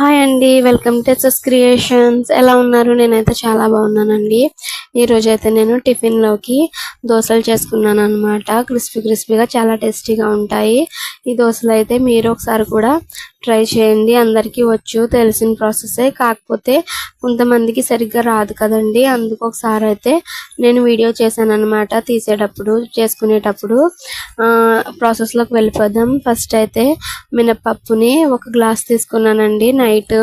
Hi అండి welcome to SS creations. ఎలా ఉన్నారు? నేనైతే చాలా బాగున్నానండి. ఈ అయితే నేను టిఫిన్లోకి దోశలు చేసుకున్నాను అనమాట క్రిస్పీ క్రిస్పీగా చాలా టేస్టీగా ఉంటాయి. ఈ దోశలు అయితే మీరు ఒకసారి కూడా ట్రై చేయండి. అందరికీ వచ్చు తెలిసిన ప్రాసెసే కాకపోతే కొంతమందికి సరిగ్గా రాదు కదండి. అందుకు ఒకసారి అయితే నేను వీడియో చేశాను అనమాట తీసేటప్పుడు చేసుకునేటప్పుడు. ప్రాసెస్లోకి వెళ్ళిపోదాం. ఫస్ట్ అయితే మినపప్పుని ఒక గ్లాస్ తీసుకున్నానండి నైట్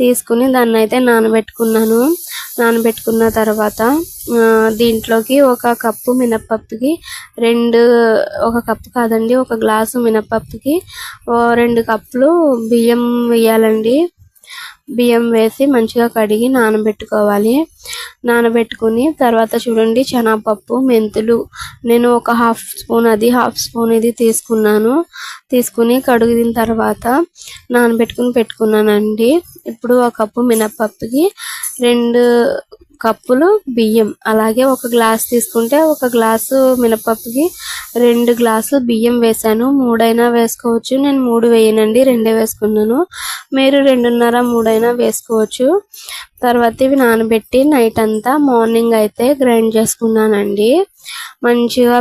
తీసుకుని దాన్ని అయితే నానబెట్టుకున్నాను. నానబెట్టుకున్న తర్వాత దీంట్లోకి ఒక కప్పు మినపప్పుకి రెండు ఒక కప్పు కాదండి ఒక గ్లాసు మినపప్పుకి ఓ రెండు కప్పులు బియ్యం వేయాలండి. బియ్యం వేసి మంచిగా కడిగి నానబెట్టుకోవాలి. నానబెట్టుకుని తర్వాత చూడండి శనగపప్పు మెంతులు. నేను ఒక హాఫ్ స్పూన్ అది హాఫ్ స్పూన్ ఇది తీసుకున్నాను. తీసుకుని కడుగుదిన తర్వాత నానబెట్టుకుని పెట్టుకున్నానండి. ఇప్పుడు ఒక కప్పు మినపప్పుకి రెండు కప్పులు బియ్యం. అలాగే ఒక గ్లాస్ తీసుకుంటే ఒక గ్లాసు మినపప్పుకి రెండు గ్లాసులు బియ్యం వేసాను మూడైనా వేసుకోవచ్చు. నేను మూడు వేయనండి రెండే వేసుకున్నాను. మీరు రెండున్నర మూడైనా వేసుకోవచ్చు. తర్వాత ఇవి నానబెట్టి నైట్ అంతా మార్నింగ్ అయితే గ్రైండ్ చేసుకున్నానండి. మంచిగా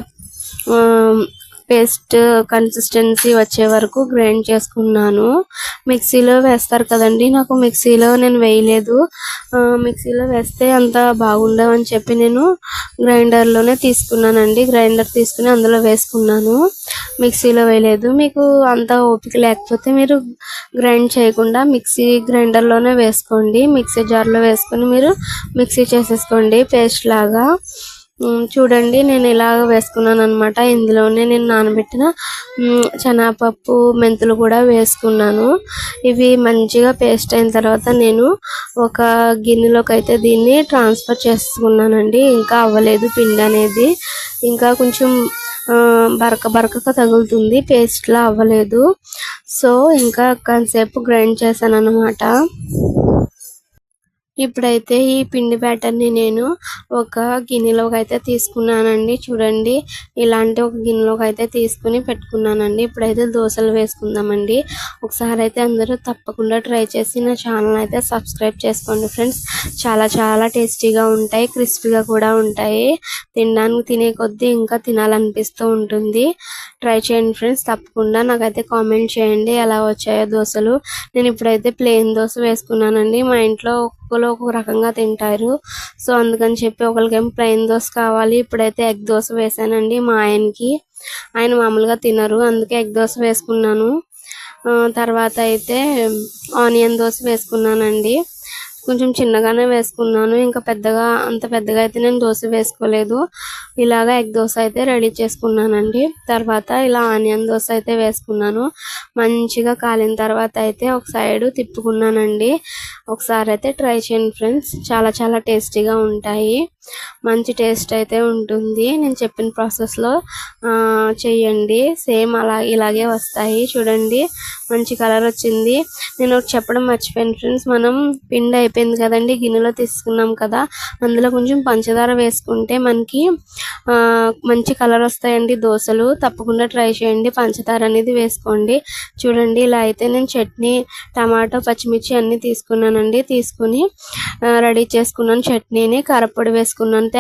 పేస్ట్ కన్సిస్టెన్సీ వచ్చే వరకు గ్రైండ్ చేసుకున్నాను. మిక్సీలో వేస్తారు కదండి. నాకు మిక్సీలో నేను వేయలేదు. మిక్సీలో వేస్తే అంత బాగుండవని చెప్పి నేను గ్రైండర్లోనే తీసుకున్నానండి. గ్రైండర్ తీసుకుని అందులో వేసుకున్నాను. మిక్సీలో వేయలేదు. మీకు అంత ఓపిక లేకపోతే మీరు గ్రైండ్ చేయకుండా మిక్సీ గ్రైండర్లోనే వేసుకోండి. మిక్సీ జార్లో వేసుకొని మీరు మిక్సీ చేసేసుకోండి. పేస్ట్ లాగా. చూడండి నేను ఇలాగ వేసుకున్నాను అనమాట ఇందులోనే నేను నానబెట్టిన శనగపప్పు మెంతులు కూడా వేసుకున్నాను. ఇవి మంచిగా పేస్ట్ అయిన తర్వాత నేను ఒక గిన్నెలోకి అయితే దీన్ని ట్రాన్స్ఫర్ చేసుకున్నానండి. ఇంకా అవ్వలేదు పిండి అనేది. ఇంకా కొంచెం బరక బరకగా తగులుతుంది. పేస్ట్లా అవ్వలేదు. సో ఇంకా కాసేపు గ్రైండ్ చేశాను అనమాట ఇప్పుడైతే ఈ పిండి బ్యాటర్ని నేను ఒక గిన్నెలోకి అయితే తీసుకున్నానండి. చూడండి ఇలాంటి ఒక గిన్నెలోకి అయితే తీసుకుని పెట్టుకున్నానండి. ఇప్పుడైతే దోశలు వేసుకుందామండి. ఒకసారి అయితే అందరూ తప్పకుండా ట్రై చేసి నా ఛానల్ అయితే సబ్స్క్రైబ్ చేసుకోండి ఫ్రెండ్స్ చాలా చాలా టేస్టీగా ఉంటాయి క్రిస్పీగా కూడా ఉంటాయి. తినడానికి తినే కొద్దీ ఇంకా తినాలనిపిస్తూ ఉంటుంది. ట్రై చేయండి ఫ్రెండ్స్ తప్పకుండా నాకైతే కామెంట్ చేయండి ఎలా వచ్చాయో దోశలు. నేను ఇప్పుడైతే ప్లెయిన్ దోశ వేసుకున్నానండి. మా ఇంట్లో ఒక్కొక్కరు ఒక్కొక్క రకంగా తింటారు. సో అందుకని చెప్పి ఒకరికేమో ప్లెయిన్ దోశ కావాలి. ఇప్పుడైతే ఎగ్ దోశ వేసానండి మా ఆయనకి. ఆయన మామూలుగా తినరు. అందుకే ఎగ్ దోశ వేసుకున్నాను. తర్వాత అయితే ఆనియన్ దోశ వేసుకున్నానండి. కొంచెం చిన్నగానే వేసుకున్నాను. ఇంకా పెద్దగా అంత పెద్దగా అయితే నేను దోశ వేసుకోలేదు. ఇలాగా ఎగ్ దోశ అయితే రెడీ చేసుకున్నానండి. తర్వాత ఇలా ఆనియన్ దోశ అయితే వేసుకున్నాను. మంచిగా కాలిన తర్వాత అయితే ఒక సైడ్ తిప్పుకున్నానండి. ఒకసారి అయితే ట్రై చేయండి ఫ్రెండ్స్. చాలా చాలా టేస్టీగా ఉంటాయి. మంచి టేస్ట్ అయితే ఉంటుంది. నేను చెప్పిన ప్రాసెస్లో చేయండి సేమ్ అలా ఇలాగే వస్తాయి. చూడండి మంచి కలర్ వచ్చింది. నేను ఒకటి చెప్పడం మర్చిపోయాను ఫ్రెండ్స్ మనం పిండి అయిపోయింది కదండి గిన్నెలో తీసుకున్నాం కదా అందులో కొంచెం పంచదార వేసుకుంటే మనకి మంచి కలర్ వస్తాయండి దోశలు. తప్పకుండా ట్రై చేయండి. పంచదార అనేది వేసుకోండి. చూడండి ఇలా అయితే నేను చట్నీ టమాటో పచ్చిమిర్చి అన్నీ తీసుకున్నానండి. తీసుకుని రెడీ చేసుకున్నాను చట్నీని. కారపొడి వేసుకున్నాను. desconocen